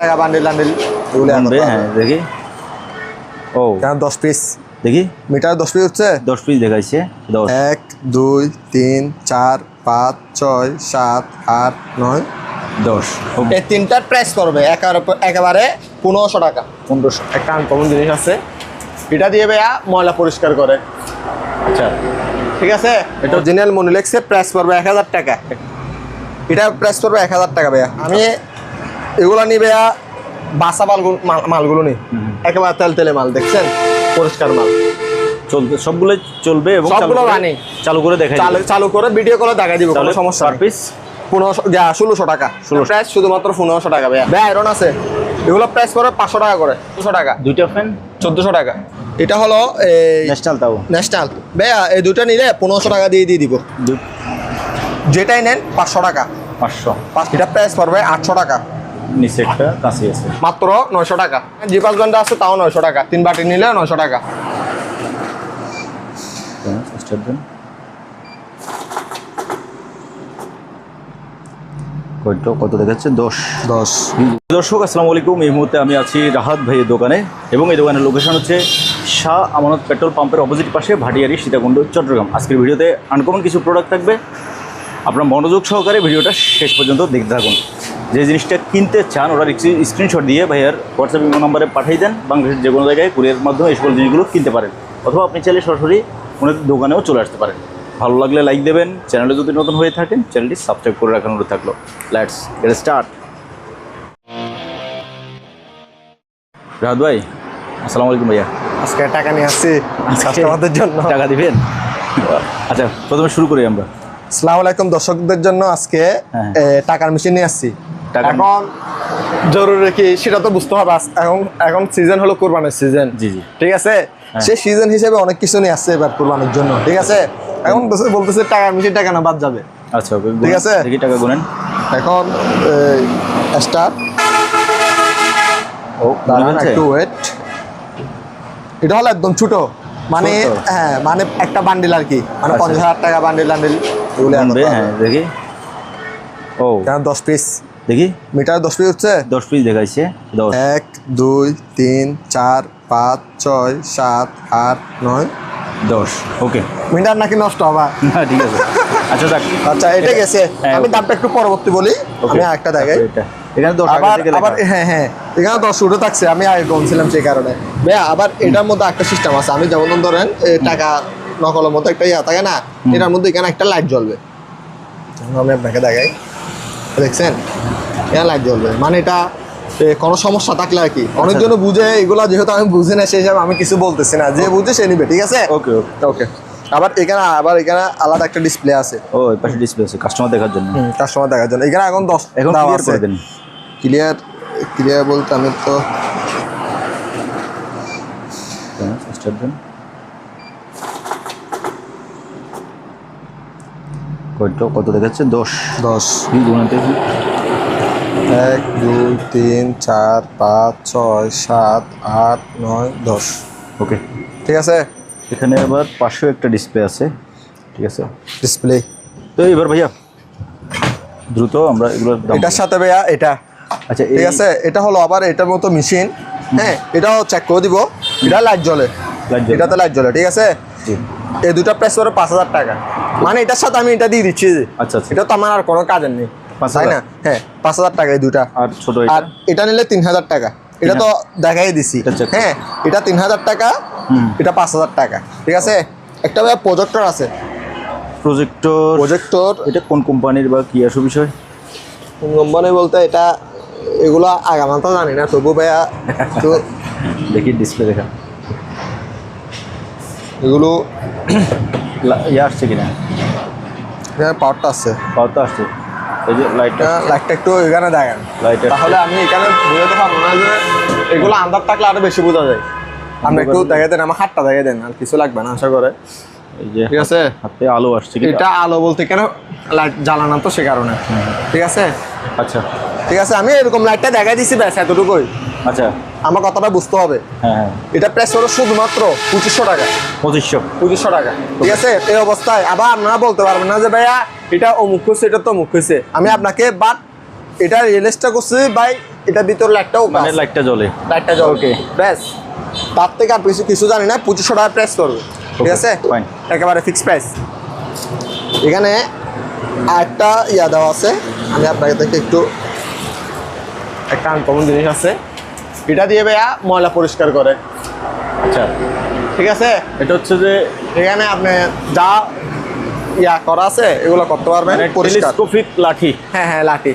টাকা bundle bundle এগুলো কমবে হ্যাঁ দেখি। ও। কেন দশ পিস দেখি। মিটার দশ পিস হচ্ছে? দশ পিস দেখাইছে দশ। এক দুই তিন চার পাঁচ ছয় সাত আট নয়। দশ। এই তিনটার প্রাইস পড়বে একেবারে একেবারে পনেরোশো টাকা। পনেরোশো। একটা আনকমন জিনিস আছে। এটা দিয়ে ভাইয়া ময়লা পরিষ্কার করে। আচ্ছা। ঠিক আছে? এটা অরিজিনাল মনিলেক্সের প্রাইস পড়বে এক হাজার টাকা। এটা প্রাইস পড়বে এক হাজার টাকা ভাইয়া। আমি এগুলো ভাইয়া বাসা মালগুলো মাল- মালগুলো নিই। একেবারে তেল তেলে মাল দেখছেন? পরিষ্কার মাল। চলবে সবগুলো চলবে এবং চালু সবগুলো রানিং। চালু করে দেখাই চালু করে ভিডিও করে দেখাই দিব কোনো সমস্যা পিস পনেরোশো ষোলোশো টাকা। প্রাইস শুধুমাত্র পনেরোশো টাকা ভাইয়া। ভাই আয়রন আছে। এগুলো প্রাইস পড়বে পাঁচশো টাকা করে। দুশো টাকা। দুইটা ফ্যান চোদ্দোশো টাকা। এটা হলো ন্যাশনাল তাও। ন্যাশনাল ভাইয়া এই দুটো নিলে পনেরোশো টাকা দিয়ে দিয়ে দিব। যেটাই নেন পাঁচশো টাকা। পাঁচশো। পাঁচ- এটা প্রাইস পড়বে আটশো টাকা। নিচে একটা কাঁচি আছে। মাত্র নয়শো টাকা। জি পাঁচ ঘণ্টা আছে তাও নয়শো টাকা। তিন বাটি নিলে নয়শো টাকা। হ্যাঁ, কত দেখাচ্ছে? দশ। দশ। দর্শক আসসালামু আলাইকুম। এই মুহূর্তে আমি আছি রাহাত ভাইয়ের দোকানে এবং এই দোকানের লোকেশন হচ্ছে শাহ আমানত পেট্রোল পাম্পের অপোজিট পাশে ভাটিয়ারি সীতাকুণ্ড চট্টগ্রাম। আজকের ভিডিওতে আনকমন কিছু প্রোডাক্ট থাকবে। আপনার মনোযোগ সহকারে ভিডিওটা শেষ পর্যন্ত দেখতে থাকুন। যে জিনিসটা কিনতে চান ওরা স্ক্রিনশট দিয়ে ভাইয়ার হোয়াটসঅ্যাপ ইমো নাম্বারে পাঠিয়ে দেন বাংলাদেশের যে কোনো জায়গায় কুরিয়ার মাধ্যমে এই সকল জিনিসগুলো কিনতে পারেন। অথবা আপনি চাইলে সরাসরি ওনাদের দোকানেও চলে আসতে পারেন। ভালো লাগলে লাইক দেবেন। চ্যানেলে যদি নতুন হয়ে থাকেন চ্যানেলটি সাবস্ক্রাইব করে রাখার অনুরোধ থাকল। লেটস গেট স্টার্ট রাহাত ভাই আসসালামু আলাইকুম ভাইয়া। আজকে টাকা নিয়ে আসছি। কাস্টমারদের জন্য। টাকা দিবেন? আচ্ছা প্রথমে শুরু করি আমরা। আসসালামু আলাইকুম দর্শকদের জন্য আজকে হ্যাঁ। টাকার মেশিন নিয়ে আসছি। এখন জরুরি কি সেটা তো বুঝতে হবে। এখন এখন সিজন হলো কোরবানির সিজন জি জি। ঠিক আছে? হ্যাঁ। সে সিজন হিসেবে অনেক কিছু নিয়ে আসছে এবার কোরবানির জন্য। ঠিক আছে? এখন বলতেছে টাকার মেশিন টাকা না বাদ যাবে। আচ্ছা ঠিক আছে। দেখি টাকা গুনেন। এখন স্টার ও একটু ওয়েট এটা হলো একদম ছোট। মানে হ্যাঁ মানে একটা বান্ডিল আর কি। মানে আচ্ছা। পঞ্চাশ হাজার টাকা বান্ডিল বান্ডিল এগুলো হ্যাঁ দেখি। ও। দশ পিস দেখি। মিটার দশ পিস হচ্ছে? দশ পিস দেখাইছে দশ। এক দুই তিন চার পাঁচ ছয় সাত আট নয়। দশ ওকে। মিটার নাকি নষ্ট আবার হ্যাঁ ঠিক আছে। আচ্ছা আচ্ছা এটা গেছে। হ্যাঁ, আমি দামটা একটু পরবর্তী বলি। আমি একটা দেখাই। এখানে দশ আবার লেখা। হ্যাঁ হ্যাঁ। এখানে দশ উঠে থাকছে। আমি আগে সেই কারণে। ভাইয়া আবার এটার মধ্যে একটা সিস্টেম আছে। আমি যেমন ধরেন টাকা নকলের মতো একটা ইয়া থাকে না এটার মধ্যে এখানে একটা লাইট জ্বলবে। আমি আপনাকে দেখাই। দেখছেন? লাইট জ্বলবে মানে এটা কোনো সমস্যা থাকলে আর কি। অনেকজন বুঝে এগুলা যেহেতু আমি বুঝি না সেই হিসাবে আমি কিছু বলতেছি না। যে বুঝে সে নিবে ঠিক আছে? ওকে ওকে। ওকে। আবার এখানে আবার এখানে আলাদা একটা ডিসপ্লে আছে। ও এই পাশে ডিসপ্লে আছে কাস্টমার দেখার জন্য। কাস্টমার দেখার জন্য। এখানে এখন দশ এখন ক্লিয়ার করে দেন। ক্লিয়ার ক্লিয়ার বলতে আমি তো স্টার্ট কত দেখাচ্ছে? দশ। দশ। কি গুণাতে? এক দুই তিন চার পাঁচ ছয় সাত আট নয় দশ। ওকে। ঠিক আছে? এখানে আবার পাশেও একটা ডিসপ্লে আছে। ঠিক আছে? ডিসপ্লে তো এবার ভাইয়া দ্রুত আমরা এগুলো এটার সাথে ভাইয়া এটা। আচ্ছা ঠিক আছে? এটা হলো আবার এটার মতো মেশিন হ্যাঁ এটাও চেক করে দিব। এটা লাইট জ্বলে। এটাতে লাইট জ্বলে ঠিক আছে? এই দুটা প্রাইস করে পাঁচ হাজার টাকা। মানে এটার সাথে আমি এটা দিয়ে দিচ্ছি। আচ্ছা, আচ্ছা। এটা তো আমার আর কোনো কাজের নেই। তাই না? হ্যাঁ পাঁচ হাজার টাকা এই দুটা আর ছোট আর এটা নিলে তিন হাজার টাকা। এটা তো দেখাই দিছি। হ্যাঁ এটা তিন হাজার টাকা এটা পাঁচ হাজার টাকা। ঠিক আছে? একটা ভাই প্রজেক্টর আছে। প্রজেক্টর প্রজেক্টর এটা কোন কোম্পানির বা কি আসো বিষয়? কোম্পানি বলতে এটা এগুলো আগামাল তো জানি না তবু ভাইয়া তো দেখি ডিসপ্লে দেখা। এগুলো ইয়ে আসছে কিনা? পাওয়ারটা আছে। পাওয়ার তো আসছে। এই যে লাইটটা লাইটটা একটু এখানে দেখেন। তাহলে আমি এখানে বুঝাতে পারব না যে এগুলো আন্দার থাকলে আরও বেশি বোঝা যায়। একটু দেখে দেন আমার হাতটা দেখে দেন আর কিছু লাগবে না আশা করে। যে ঠিক আছে? হাতে আলো আসছে এটা আলো বলতে কেন লাইট জ্বালানো তো সে কারণে। ঠিক আছে? আচ্ছা। ঠিক আছে আমি এরকম লাইটটা দেখাই দিছি ব্যাস এতটুকুই। আচ্ছা। আমার কথাটা বুঝতে হবে। হ্যাঁ হ্যাঁ। এটা প্রাইস হলো শুধুমাত্র পঁচিশশো টাকা। পঁচিশশো। পঁচিশশো টাকা। ঠিক আছে? এই অবস্থায় আবার আপনারা বলতে পারবেন না যে ভাইয়া এটা অমুক হচ্ছে এটা তো অমুক হচ্ছে আমি আপনাকে বাট এটা রিয়েলেসটা করছি ভাই এটার ভিতরে লাইটটাও মানে লাইটটা জ্বলে। লাইটটা জ্বলবে Okay. ব্যাস। তার থেকে আর কিছু কিছু জানি না পঁচিশশো টাকা প্রাইস করবে ঠিক আছে? একেবারে ফিক্স প্রাইস এখানে আরেকটা ইয়া দেওয়া আছে। আমি আপনাকে দেখে একটু একটা আনকমন জিনিস আছে। এটা দিয়ে ভাইয়া ময়লা পরিষ্কার করে। আচ্ছা। ঠিক আছে? এটা হচ্ছে যে এখানে আপনি যা ইয়া করা আছে এগুলো করতে পারবেন মানে টেলিস্কোপিক লাঠি। হ্যাঁ হ্যাঁ লাঠি।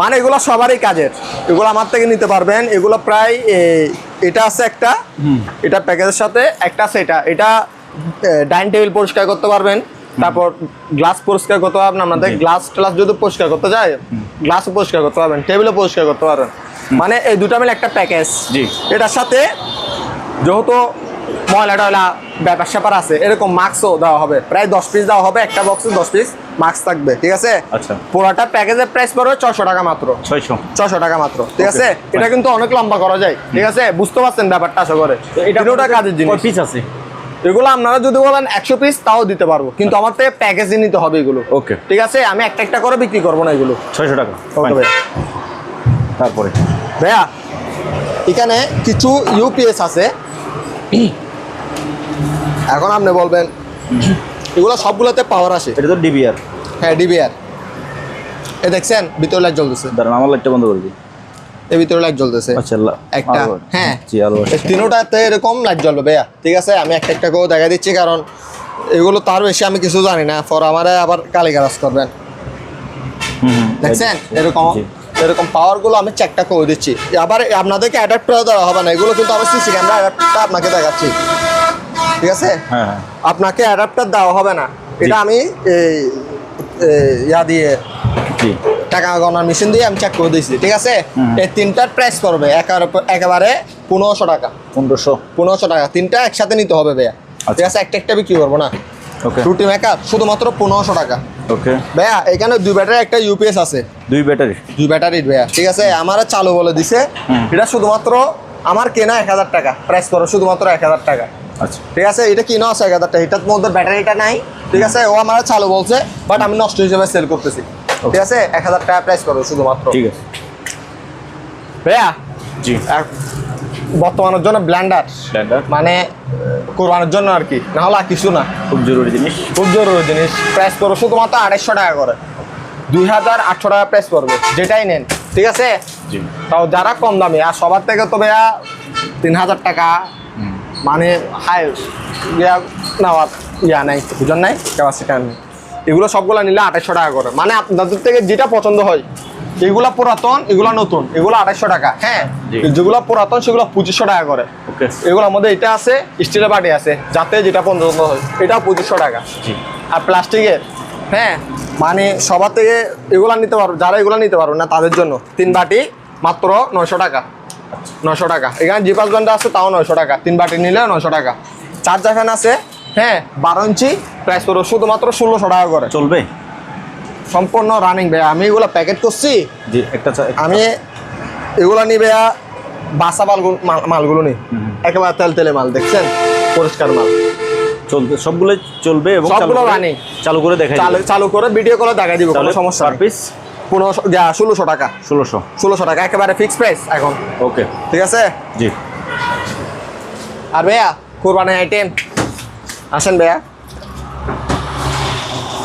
মানে এগুলো সবারই কাজের। এগুলো আমার থেকে নিতে পারবেন। এগুলো প্রায় এটা আছে একটা। এটা প্যাকেজের সাথে একটা আছে এটা। এটা ডাইনিং টেবিল পরিষ্কার করতে পারবেন। তারপর গ্লাস পরিষ্কার করতে পারবেন। আপনাদের গ্লাস ট্লাস যদি পরিষ্কার করতে যায় গ্লাসও পরিষ্কার করতে পারবেন টেবিলও পরিষ্কার করতে পারবেন। মানে এই দুটা মিলে একটা প্যাকেজ জি। এটার সাথে যেহেতু ময়লা টয়লা ব্যাপার স্যাপার আছে এরকম মাস্কও দেওয়া হবে। প্রায় দশ পিস দেওয়া হবে একটা বক্সে দশ পিস মাস্ক থাকবে ঠিক আছে? আচ্ছা। পুরোটা প্যাকেজের প্রাইস পড়বে ছশো টাকা মাত্র। ছয়শো। ছশো টাকা মাত্র ঠিক আছে? এটা কিন্তু অনেক লম্বা করা যায় ঠিক আছে? বুঝতে পারছেন ব্যাপারটা আশা করে? এটা কাজের জিনিস। পিস আছে? এগুলো আপনারা যদি বলেন একশো পিস তাও দিতে পারব। কিন্তু আমার থেকে প্যাকেজই নিতে হবে এগুলো। ওকে ঠিক আছে? আমি একটা একটা করে বিক্রি করব না এগুলো। ছয়শো টাকা। ওকে তারপরে। ভাইয়া এখানে কিছু ইউপিএস আছে। এখন আপনি বলবেন এগুলো সবগুলোতে পাওয়ার আসে? এটা তো ডিবিআর হ্যাঁ ডিবিআর এ দেখছেন ভিতরে লাইট জ্বলতেছে। দাঁড়ান আমার লাইটটা বন্ধ করে দিই। এর ভিতরে লাইট জ্বলতেছে। আচ্ছা একটা হ্যাঁ। জি আলো তিনোটাতে এরকম লাইট জ্বলবে ভাইয়া। ঠিক আছে আমি একটা একটা করে দেখা দিচ্ছি কারণ এগুলো তার বেশি আমি কিছু জানি না। পর আমারে আবার কালিগারাজ করবেন। দেখছেন? এরকম। এরকম পাওয়ারগুলো আমি চেকটা করে দিচ্ছি। আবার আপনাদেরকে অ্যাডাপ্ট করে দেওয়া হবে না এগুলো কিন্তু আমি সিসি ক্যামেরা অ্যাডাপ্টারটা আপনাকে দেখাচ্ছি। ঠিক আছে? হ্যাঁ হ্যাঁ। আপনাকে অ্যাডাপ্টার দেওয়া হবে না। এটা আমি এই ইয়া দিয়ে জি। টাকা গণার মেশিন দিয়ে আমি চেক করে দিয়েছি ঠিক আছে? এই তিনটার প্রাইস পড়বে একেবারে- পনেরোশো টাকা। পনেরোশো। পনেরোশো টাকা তিনটা একসাথে নিতে হবে ভাইয়া। আচ্ছা। ঠিক আছে? একটা একটা বিক্রি করব না? রুটি মেকআপ শুধুমাত্র পনেরোশো টাকা। ওকে ভাইয়া এখানে দুই ব্যাটারি একটা ইউপিএস আছে। দুই ব্যাটারি? দুই ব্যাটারির ভাইয়া। ঠিক আছে? আমার চালু বলে দিছে। এটা শুধুমাত্র আমার কেনা এক হাজার টাকা। প্রাইস করো শুধুমাত্র এক হাজার টাকা। আচ্ছা। ঠিক আছে? এটা কিনা আছে এক হাজার টাকা। এটার মধ্যে ব্যাটারিটা নাই। ঠিক আছে? ও আমার চালু বলছে বাট আমি নষ্ট হিসেবে সেল করতেছি। ঠিক আছে? এক হাজার টাকা প্রাইস করো শুধুমাত্র। ঠিক আছে। ভাইয়া জি। এক- বর্তমানের জন্য ব্ল্যান্ডার মানে কোরবানের জন্য আর কি। না হলে আর কিছু না। খুব জরুরি জিনিস। খুব জরুরি জিনিস। প্রাইস করো শুধুমাত্র আড়াইশো টাকা করে। দুই হাজার আটশো টাকা প্রাইস পড়বে যেটাই নেন। ঠিক আছে? তাও যারা কম দামি। আর সবার থেকে তো ভাইয়া তিন হাজার টাকা। মানে হাই ইয়া নেওয়ার ইয়া নাই। বুঝলেন নাই? ক্যাপাসিটি নেই। এগুলো সবগুলো নিলে আঠাইশশো টাকা করে। মানে আপনাদের থেকে যেটা পছন্দ হয়। এগুলা পুরাতন এগুলা নতুন এগুলো আড়াইশো টাকা। হ্যাঁ। যেগুলো পুরাতন সেগুলো পঁচিশশো টাকা করে। এগুলোর মধ্যে এটা আছে স্টিলের বাটি আছে যাতে যেটা পছন্দ হয় এটা পঁচিশশো টাকা। আর প্লাস্টিকের হ্যাঁ মানে সবার থেকে এগুলা নিতে পারব যারা এগুলা নিতে পারব না তাদের জন্য তিন বাটি মাত্র নয়শো টাকা। নয়শো টাকা। এখানে জিপাস ব্যান্ড আছে তাও নয়শো টাকা। তিন বাটি নিলে নয়শো টাকা। চার্জার ফ্যান আছে হ্যাঁ বারো ইঞ্চি প্রাইস পড়ো শুধুমাত্র ষোলোশো টাকা করে। চলবে? সম্পূর্ণ রানিং ভাইয়া। আমি এগুলো প্যাকেট করছি। জি একটা আমি এগুলো নিই ভাইয়া বাসা মালগুলো মাল- মালগুলো নিই একেবারে তেল তেলে মাল দেখছেন? পরিষ্কার মাল। চলবে সবগুলো চলবে এবং চালু সবগুলো running। চালু করে দেখাই চালু করে ভিডিও করে দেখা দিব কোনো সমস্যা পিস পনেরোশো ষোলোশো টাকা। ষোলোশো। ষোলোশো টাকা একেবারে ফিক্স প্রাইস এখন। ওকে ঠিক আছে? জি। আর ভাইয়া কোরবানি আইটেম আসেন ভাইয়া।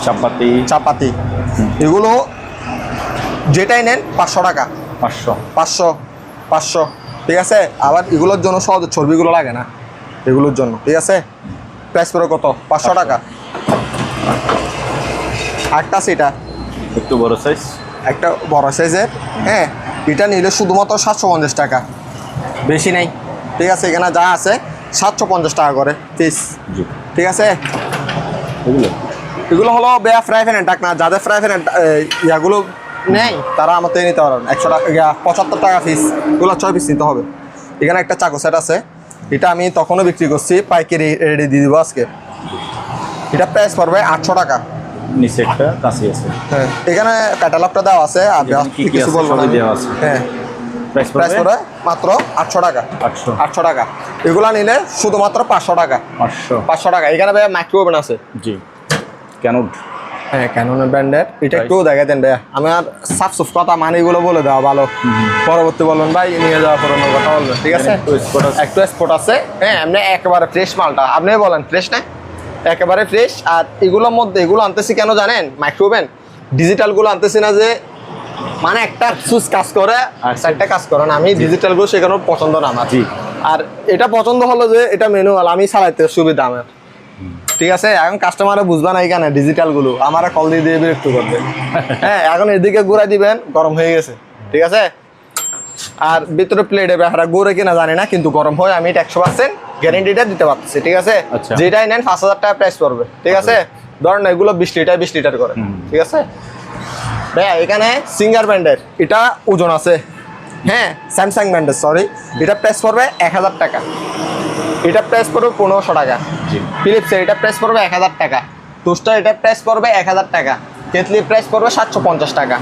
চাপাতি। চাপাতি। এগুলো যেটাই নেন পাঁচশো টাকা। পাঁচশো। পাঁচশো পাঁচশো। ঠিক আছে? আবার এগুলোর জন্য সহজ চর্বিগুলো লাগে না। এগুলোর জন্য। ঠিক আছে? প্রাইস পড়ে কত? পাঁচশো টাকা। আটটা সেটা একটু বড় সাইজ একটা বড় সাইজের হ্যাঁ এটা নিলে শুধুমাত্র সাতশো পঞ্চাশ টাকা। বেশি নেই। ঠিক আছে? এখানে যা আছে সাতশো পঞ্চাশ টাকা করে পিস ঠিক আছে? এগুলো? এগুলো হলো বেয়া ফ্রাই ফ্যানের ডাক না যাদের ফ্রাই ফ্যানের ইয়াগুলো নেই। তারা আমার থেকে নিতে পারবেন একশো টাকা ইয়া, পঁচাত্তর টাকা পিস এগুলো ছয় পিস নিতে হবে। এখানে একটা চাকু সেট আছে। এটা আমি তখনও বিক্রি করছি পাইকারি রেডি দিয়ে দেবো আজকে। এটা প্রাইস পড়বে আটশো টাকা। নিচে একটা কাঁচি আছে। হ্যাঁ এখানে ক্যাটালগটা দেওয়া আছে। আর কিছু বলব না। হ্যাঁ। প্রাইস পড়বে? মাত্র আটশো টাকা। আটশো। আটশো টাকা। এগুলা নিলে শুধুমাত্র পাঁচশো টাকা। পাঁচশো। পাঁচশো টাকা। এখানে ভাই মাইক্রো ওভেন আছে। জি। কেন? হ্যাঁ ক্যাননের ব্র্যান্ডের এটা একটু দেখা দেন ভাইয়া। আমার সাফ সুফ কথা মানে এগুলো বলে দেওয়া ভালো। পরবর্তী বলবেন ভাই নিয়ে যাওয়া পুরোনো কথা বলবেন ঠিক আছে? একটু। স্পট আছে। হ্যাঁ এমনি একেবারে ফ্রেশ মালটা। আপনি বলেন ফ্রেশ না? একেবারে ফ্রেশ আর এগুলোর মধ্যে এগুলো আনতেছি কেন জানেন? মাইক্রোওভেন ডিজিটালগুলো আনতেছি না যে মানে একটা সুইচ কাজ করে আর আচ্ছা। একটা কাজ করে না। আমি ডিজিটালগুলো সেখানে পছন্দ না আমার। আর এটা পছন্দ হলো যে এটা ম্যানুয়াল আমি চালাইতে সুবিধা আমার। ঠিক আছে এখন কাস্টমারে বুঝবে না এখানে ডিজিটালগুলো। আমার কল দিয়ে দিয়ে বিরক্ত করবে। হ্যাঁ এখন এদিকে ঘুরাই দিবেন গরম হয়ে গেছে। ঠিক আছে? আর ভিতরে প্লেটে ব্যাপারে গড়ে কিনা জানি না কিন্তু গরম হয় আমি এটা একশো পার্সেন্ট গ্যারেন্টিটা দিতে পারছি ঠিক আছে? আচ্ছা। যেটাই নেন পাঁচ হাজার টাকা প্রাইস পড়বে ঠিক আছে? ধরেন এগুলো বিশ লিটার বিশ লিটার করে ঠিক আছে? ভাইয়া এখানে সিঙ্গার ব্র্যান্ডের এটা ওজন আছে। হ্যাঁ স্যামসাং ব্র্যান্ডের সরি এটা প্রাইস পড়বে এক হাজার টাকা। এটা প্রাইস পড়বে পনেরোশো টাকা। ফিলিপসের এটা প্রাইস পড়বে এক হাজার টাকা। টোস্টার এটা প্রাইস পড়বে এক হাজার টাকা। কেতলির প্রাইস পড়বে সাতশো পঞ্চাশ টাকা।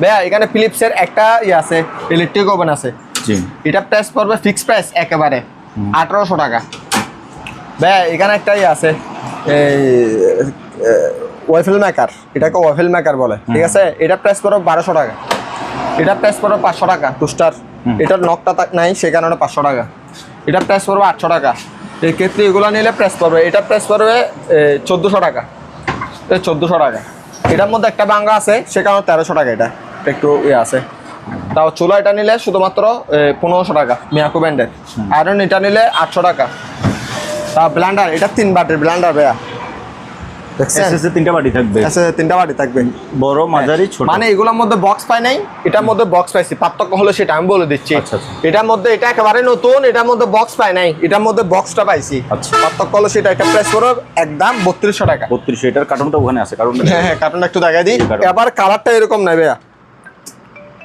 ভাইয়া এখানে ফিলিপসের একটা ইয়ে আছে ইলেকট্রিক ওভেন আছে। এটা প্রাইস পড়বে ফিক্স প্রাইস একেবারে আঠারোশো টাকা। ভাইয়া এখানে একটা ইয়ে আছে এই ওয়াইফেল মেকার এটাকে ওয়াইফেল মেকার বলে ঠিক আছে? এটা প্রাইস পড়বে বারোশো টাকা। এটা প্রাইস পড়বে পাঁচশো টাকা টোস্টার এটার নকটা নাই সে কারণে পাঁচশো টাকা। এটা প্রাইস পড়বে আটশো টাকা। এই ক্ষেত্রে এগুলো নিলে প্রাইস পড়বে। এটা প্রাইস পড়বে চোদ্দোশো টাকা। চোদ্দোশো টাকা। এটার মধ্যে একটা বাঙ্গা আছে সে কারণে তেরোশো টাকা এটা। একটু ইয়ে আছে। তাও চুলা এটা নিলে শুধুমাত্র পনেরোশো টাকা মিয়াকো ব্যান্ডের। আয়রন এটা নিলে আটশো টাকা। তা ব্লান্ডার এটা তিন বাটির ব্লান্ডার ভাইয়া। এসএসএ তিনটা বাটি থাকবে। আচ্ছা তিনটা বাটি থাকবে। বড় মাঝারি ছোট। মানে এগুলোর মধ্যে বক্স পাই নাই এটার মধ্যে বক্স পাইছি। পার্থক্য হলো সেটা আমি বলে দিচ্ছি। আচ্ছা, আচ্ছা। এটার মধ্যে এটা একেবারে নতুন এটার মধ্যে বক্স পাই নাই এটার মধ্যে বক্সটা পাইছি। আচ্ছা। পার্থক্য হলো সেটা একটা একদম বত্রিশশো টাকা। বত্রিশ এটার কার্টুনটা ওখানে আছে কার্টুনটা হ্যাঁ হ্যাঁ কার্টুনটা একটু দেখাই দিই। কালারটা এরকম নাই ভাইয়া।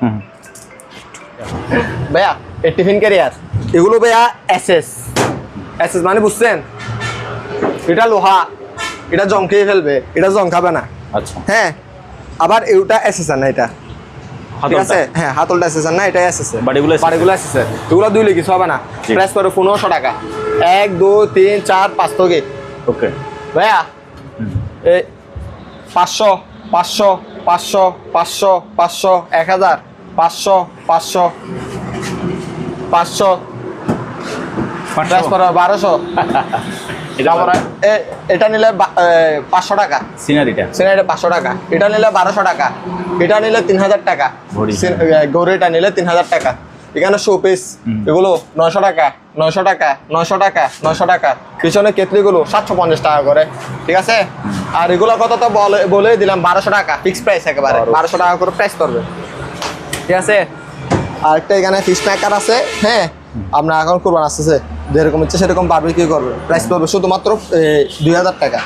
হুম। ভাইয়া এই টিফিন ক্যারিয়ার এগুলো ভাইয়া এসএস এসএস মানে বুঝছেন? এটা লোহা। এটা জং খেয়ে ফেলবে এটা জং খাবে না। আচ্ছা। হ্যাঁ আবার এটা এসএসআর না এটা। ঠিক আছে? হ্যাঁ হাতলটা না এটা এসএসআর বাড়িগুলো এসএসআর এগুলো দুইলে কিছু হবে না। প্রাইস পড়ে পনেরোশো টাকা। এক তিন চার পাঁচ থেকে ওকে ভাইয়া এই পাঁচশো পাঁচশো পাঁচশো পাঁচশো পাঁচশো এক হাজার পাঁচশো পাঁচশো পাঁচশো। বারোশো। এটা তারপরে এ- এটা নিলে পাঁচশো টাকা। সিনারিটা। সিনারিটা পাঁচশো টাকা। এটা নিলে বারোশো টাকা। এটা নিলে তিন হাজার টাকা গৌরিটা নিলে তিন হাজার টাকা। এখানে শো পিস এগুলো নয়শো টাকা নয়শো টাকা নয়শো টাকা নয়শো টাকা। পিছনে কেতলিগুলো সাতশো পঞ্চাশ টাকা করে। ঠিক আছে? আর এগুলো কথা তো বলে দিলাম বারোশো টাকা ফিক্স প্রাইস একেবারে। বারোশো। টাকা করে প্রাইস করবে ঠিক আছে? আরেকটা এখানে ফিশ মেকার আছে। হ্যাঁ? আপনার এখন কোরবান আসতেছে যেরকম ইচ্ছে সেরকম বারবিকিউ করবে। প্রাইস পড়বে শুধুমাত্র দুই হাজার টাকা।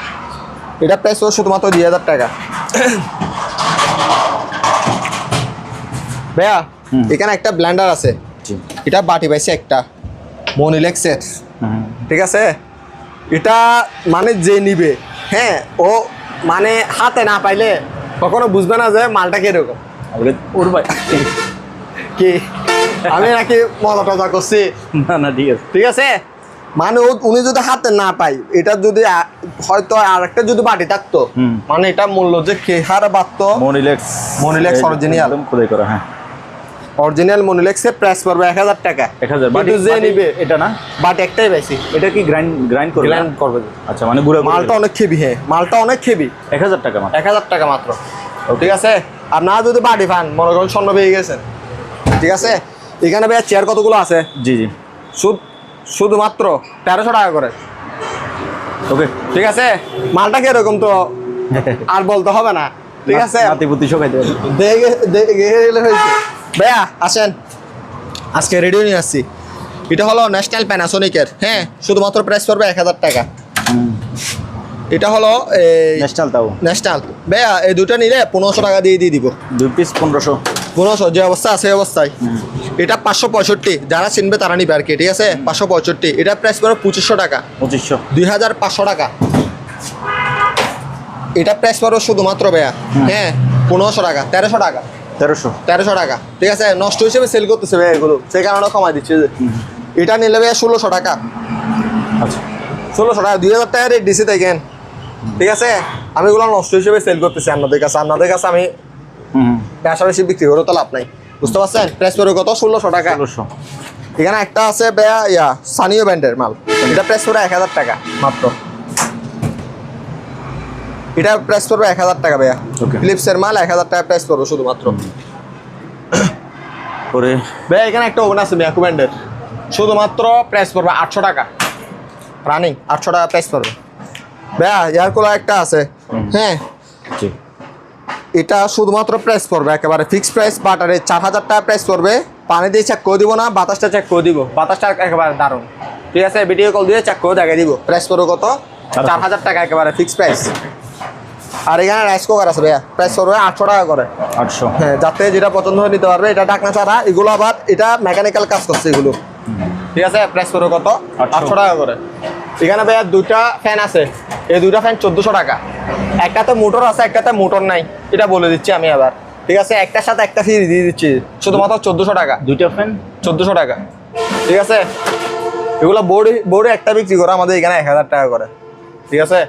এটা প্রাইস পড়বে শুধুমাত্র দুই হাজার টাকা। ভাইয়া এখানে একটা ব্লেন্ডার আছে। এটা বাটি পাইছে একটা মনিলেক্সের হুম। ঠিক আছে? এটা মানে যে নিবে হ্যাঁ ও মানে হাতে না পাইলে কখনো বুঝবে না যে মালটা কীরকম। কি? আমি নাকি মজা টজা করছি। না না ঠিক আছে। ঠিক আছে? মানে উনি যদি হাতে না পাই এটা যদি হয়তো আর একটা যদি বাটি থাকতো মানে এটা মূল্য যে কে হারে বাড়তো মনিলেক্স original। একদম খোদাই করা হ্যাঁ। অরিজিনাল মনিলেক্সের প্রাইস পড়বে এক হাজার টাকা। এক হাজার বাটি যে নিবে এটা না? বাট একটাই বেশি। এটা কি গ্রাইন্ড গ্রাইন্ড করবে? গ্ল্যান্ড করবে। আচ্ছা মানে গুঁড়া মালটা অনেক খেবি হ্যাঁ। মালটা অনেক খেবি এক হাজার টাকা মাত্র। এক হাজার টাকা মাত্র। ঠিক আছে? আর না যদি বাটি পান মনে করেন স্বর্ণ পেয়ে গেছেন ঠিক আছে? এখানে ভাইয়া চেয়ার কতগুলো আছে? জি জি। শুধু শুধুমাত্র তেরোশো টাকা করে। ওকে। ঠিক আছে? মালটা কীরকম তো? আর বলতে হবে না। ঠিক আছে? ভাইয়া আসেন। আজকে রেডিও নিয়ে আসছি। এটা হলো ন্যাশনাল প্যানাসোনিকের হ্যাঁ? শুধুমাত্র প্রাইস পড়বে এক হাজার টাকা। এটা হলো এই ন্যাশনাল তাও। ন্যাশনাল ভাইয়া এই দুটো নিলে পনেরোশো টাকা দিয়ে দিয়ে দিব। দুই পিস পনেরোশো। পনেরোশো যে অবস্থা আছে অবস্থায়। এটা পাঁচশো পঁয়ষট্টি যারা চিনবে তারা নিবে আর কি ঠিক আছে? পাঁচশো পঁয়ষট্টি এটা প্রাইস পড়বে পঁচিশশো টাকা। পঁচিশশো। দুই হাজার পাঁচশো টাকা। এটা প্রাইস পড়বে শুধুমাত্র ভাইয়া হ্যাঁ পনেরোশো টাকা তেরোশো টাকা। তেরোশো। তেরোশো টাকা ঠিক আছে? নষ্ট হিসেবে সেল করতেছে ভাইয়া এগুলো সেই কারণে কমাই দিচ্ছে। যে। এটা নিলে ভাইয়া ষোলোশো টাকা। আচ্ছা। ষোলোশো টাকা দুই হাজার টাকা রেট দিছে দেখেন ঠিক আছে? আমি এগুলো নষ্ট হিসেবে সেল করতেছি আপনাদের কাছে আপনাদের কাছে আমি হুম। বেশি বিক্রি করে তো লাভ নাই। বুঝতে পারছেন? প্রাইস পড়বে কত? ষোলোশো টাকা। ষোলোশো। এখানে একটা আছে বেয়া ইয়া সানিও ব্যান্ডের মাল। এটা প্রাইস পড়বে এক হাজার টাকা মাত্র। এটা প্রাইস পড়বে এক হাজার টাকা বেয়া. ফিলিপসের মাল এক হাজার টাকা প্রাইস পড়বে শুধুমাত্র। পরে বেয়া এখানে একটা ওভেন আছে বেয়াকু ব্যান্ডের শুধুমাত্র প্রাইস পড়বে আটশো টাকা। রানিং আটশো টাকা প্রাইস পড়বে। বেয়া এয়ার কুলার একটা আছে। হ্যাঁ। এটা শুধুমাত্র প্রাইস পড়বে একেবারে ফিক্সড প্রাইস বাটারে চার হাজার টাকা প্রাইস পড়বে। পানি দিয়ে চেক করে দিব না বাতাসটা চেক করে দিব। বাতাসটা একেবারে দারুণ। ঠিক আছে ভিডিও কল দিয়ে চেক করে দেখাই দিব। প্রাইস পড়বে কত? চার হাজার টাকা একেবারে ফিক্সড প্রাইস আর এখানে রাইস কুকার আছে ভাইয়া প্রাইস পড়বে আটশো টাকা করে। আটশো। হ্যাঁ যাতে যেটা পছন্দ হয়ে নিতে পারবে এটা ঢাকনা ছাড়া এগুলো আবার এটা মেকানিক্যাল কাজ করছে এগুলো। ঠিক আছে প্রাইস পড়বে কত? আটশো। আটশো টাকা করে। এখানে ভাইয়া দুইটা ফ্যান আছে। এই দুইটা ফ্যান চোদ্দোশো টাকা। একটাতে মোটর আছে একটাতে মোটর নাই। এটা বলে দিচ্ছি আমি আবার। ঠিক আছে? একটার সাথে একটা ফ্রি দিয়ে দিচ্ছি। শুধুমাত্র চোদ্দোশো টাকা। দুইটা ফ্যান চোদ্দোশো টাকা। ঠিক আছে? এগুলো বোর্ড বোর্ডে একটা বিক্রি করে আমাদের এখানে এক হাজার টাকা করে। ঠিক আছে?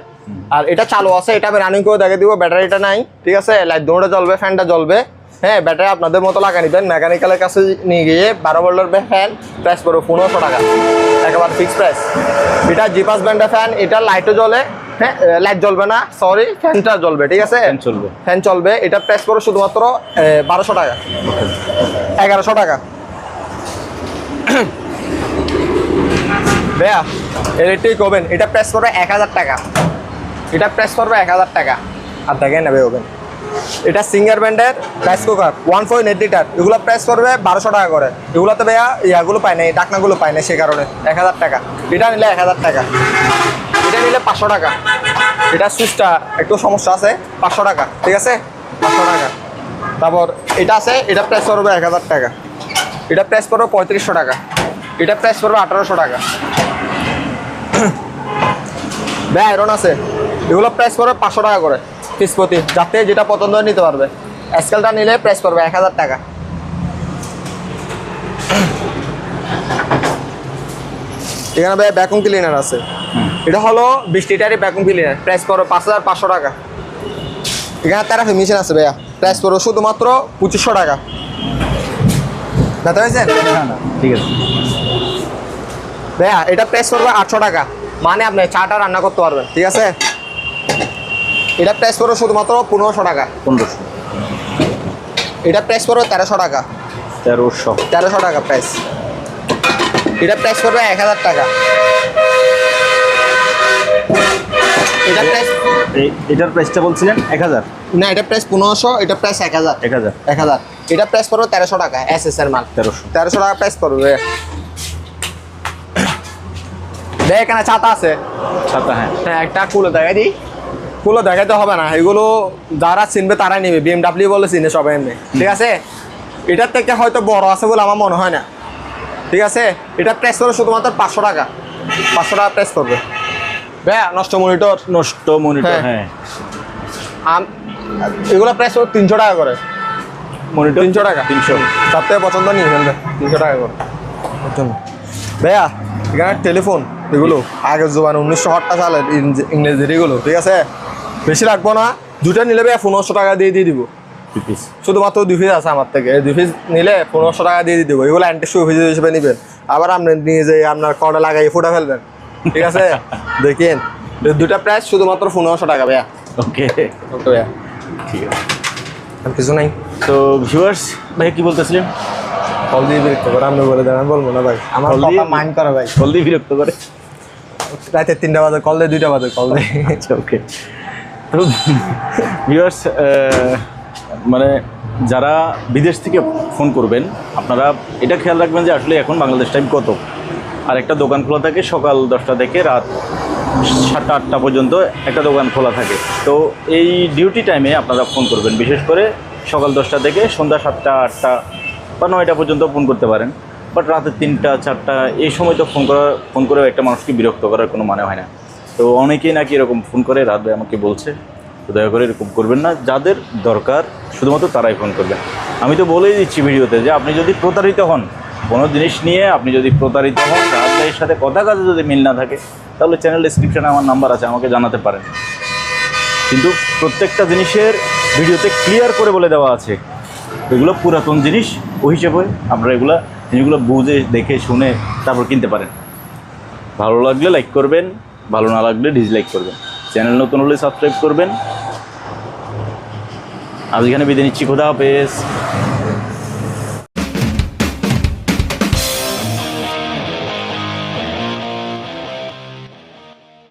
আর এটা চালু আছে এটা আমি রানিং করে দেখে দিব। ব্যাটারিটা নাই। ঠিক আছে? লাইট দুটোটা জ্বলবে ফ্যানটা জ্বলবে। হ্যাঁ ব্যাটারি আপনাদের মতো লাগা নিবেন। মেকানিক্যালের কাছে নিয়ে গিয়ে বারো ভোল্টের ফ্যান প্রাইস পড়বে পনেরোশো টাকা। একেবারে ফিক্স প্রাইস এটা জিপাস ব্যান্ডের ফ্যান এটা লাইটও জ্বলে। হ্যাঁ লাইট জ্বলবে না সরি ফ্যানটা জ্বলবে ঠিক আছে? ফ্যান চলবে। ফ্যান চলবে। এটা প্রাইস পড়বে শুধুমাত্র বারোশো টাকা। এগারোশো টাকা। ভাইয়া ইলেকট্রিক ওভেন এটা প্রেস করবে এক হাজার টাকা। এটা প্রেস করবে এক হাজার টাকা। আর দেখে নেবে ওভেন এটা সিঙ্গার ব্র্যান্ডের rice cooker one point eight litre এগুলো প্রাইস করবে বারোশো টাকা করে। এগুলোতে ভাইয়া ইয়াগুলো পায় না এই ডাকনাগুলো পায় না সে কারণে। এক হাজার টাকা। এটা নিলে এক হাজার টাকা। এটা নিলে পাঁচশো টাকা। এটা সুইচটা একটু সমস্যা আছে, পাঁচশো টাকা। ঠিক আছে? পাঁচশো টাকা। তারপর এটা আছে, এটা প্রাইস করবে এক হাজার টাকা। এটা প্রাইস করবে পঁয়ত্রিশশো টাকা। এটা প্রাইস করবে আঠারোশো টাকা। ভাই আয়রন আছে। এগুলো প্রাইস করবে পাঁচশো টাকা করে। পিস প্রতি যাতে যেটা পছন্দ নিতে পারবে। স্কেলটা নিলে প্রেস করবে এক হাজার টাকা। এখানে ভাই ভ্যাকুম ক্লিনার আছে। এটা হলো বিশ লিটারই ভ্যাকুম ক্লিনার প্রাইস পড়ো পাঁচ হাজার পাঁচশো টাকা। এখানে তেরাফি মেশিন আছে ভাইয়া প্রাইস পড়ো শুধুমাত্র পঁচিশশো টাকা। ব্যথা হয়েছে? ঠিক আছে। ভাইয়া এটা প্রাইস পড়বে আটশো টাকা। মানে আপনি চাটা রান্না করতে পারবেন ঠিক আছে? এটা প্রাইস পড়বে শুধুমাত্র পনেরোশো টাকা। পনেরোশো। এটা প্রাইস পড়বে তেরোশো টাকা। তেরোশো। তেরোশো টাকা প্রাইস এটা প্রাইস পড়বে এক হাজার টাকা। এটা প্রাইস এটার প্রাইসটা বলছিলেন এক হাজার? না এটা প্রাইস পনেরোশো এটা প্রাইস এক হাজার। এক হাজার। এক হাজার। এটা প্রাইস পড়বে তেরোশো টাকা এস এস এর মাল। তেরোশো। তেরোশো টাকা প্রাইস পড়বে। দেখ এখানে ছাতা আছে। সাতটা হ্যাঁ। হ্যাঁ একটা কুলো দেখাই দিই। কুলো দেখাইতে হবে না। এগুলো যারা চিনবে তারাই নেবে। বিএমডাব্লিউ বলে চিনে সবাই এমনি ঠিক আছে? এটার থেকে হয়তো বড় আছে বলে আমার মনে হয় না। ঠিক আছে? এটা প্রেস করবে শুধুমাত্র পাঁচশো টাকা। পাঁচশো টাকা প্রেস করবে ভাইয়া নষ্ট মনিটর নষ্ট মনিটর হ্যাঁ। হ্যাঁ। আম- এগুলো প্রেস করবে তিনশো টাকা করে। মনিটর তিনশো টাকা। তিনশো। সব থেকে পছন্দ নিয়ে ফেলবে তিনশো টাকা করে। ভাইয়া এখানে টেলিফোন এগুলো। আগের জোবান উনিশশো আটটা সালের ইংরেজি- ইংরেজির এগুলো। ঠিক আছে? বেশি লাগবো না দুটা নিলে ভাইয়া পনেরোশো টাকা দিয়ে দিয়ে দিব। শুধুমাত্র দুই পিস আছে আমার থেকে। দুই পিস নিলে পনেরোশো টাকা দিয়ে দিয়ে দিব। এগুলো অ্যান্টি শু পিস হিসেবে নেবেন। আবার আপনি নিয়ে যে আপনার কটা লাগাই ফুটা ফেলবেন। ঠিক আছে? দেখেন দুটা প্রাইস শুধুমাত্র পনেরোশো টাকা ভাইয়া। ওকে ওকে ভাইয়া। ঠিক আছে। আর কিছু নাই। তো ভিউয়ার্স ভাই কি বলতেছিলেন? কল দিয়ে বিরক্ত করে আমি বলে দেবেন বলব না ভাই। আমার মাইন্ড করে ভাই। জলদি বিরক্ত করে? রাতে তিনটা বাজে কল দেয় দুইটা বাজে কল দেয় আচ্ছা ওকে ভিউয়ার্স মানে যারা বিদেশ থেকে ফোন করবেন, আপনারা এটা খেয়াল রাখবেন যে আসলে এখন বাংলাদেশ টাইম কত। আর একটা দোকান খোলা থাকে সকাল দশটা থেকে রাত সাতটা, আটটা পর্যন্ত একটা দোকান খোলা থাকে। তো এই ডিউটি টাইমে আপনারা ফোন করবেন, বিশেষ করে সকাল দশটা থেকে সন্ধ্যা সাতটা, আটটা বা নয়টা পর্যন্ত ফোন করতে পারেন। বাট রাতে তিনটা, চারটা, এই সময় তো ফোন করা ফোন করে একটা মানুষকে বিরক্ত করার কোনো মানে হয় না। তো অনেকেই নাকি এরকম ফোন করে, রাত আমাকে বলছে, তো দয়া করে এরকম করবেন না। যাদের দরকার, শুধুমাত্র তারাই ফোন করবেন আমি তো বলেই দিচ্ছি ভিডিওতে যে আপনি যদি প্রতারিত হন, কোনো জিনিস নিয়ে আপনি যদি প্রতারিত হন রাত ভাইয়ের সাথে কথা কাজে যদি মিল না থাকে, তাহলে চ্যানেল ডিসক্রিপশনে আমার নাম্বার আছে, আমাকে জানাতে পারেন। কিন্তু প্রত্যেকটা জিনিসের ভিডিওতে ক্লিয়ার করে বলে দেওয়া আছে। এগুলো পুরাতন জিনিস ওই হিসেবে আপনারা এগুলো জিনিসগুলো বুঝে, দেখে, শুনে তারপর কিনতে পারেন। ভালো লাগলে লাইক করবেন। ভালো না লাগলে ডিসলাইক করবেন। চ্যানেল নতুন হলে সাবস্ক্রাইব করবেন। আজ এখানে বিদায় নিচ্ছি, খোদা হাফেজ।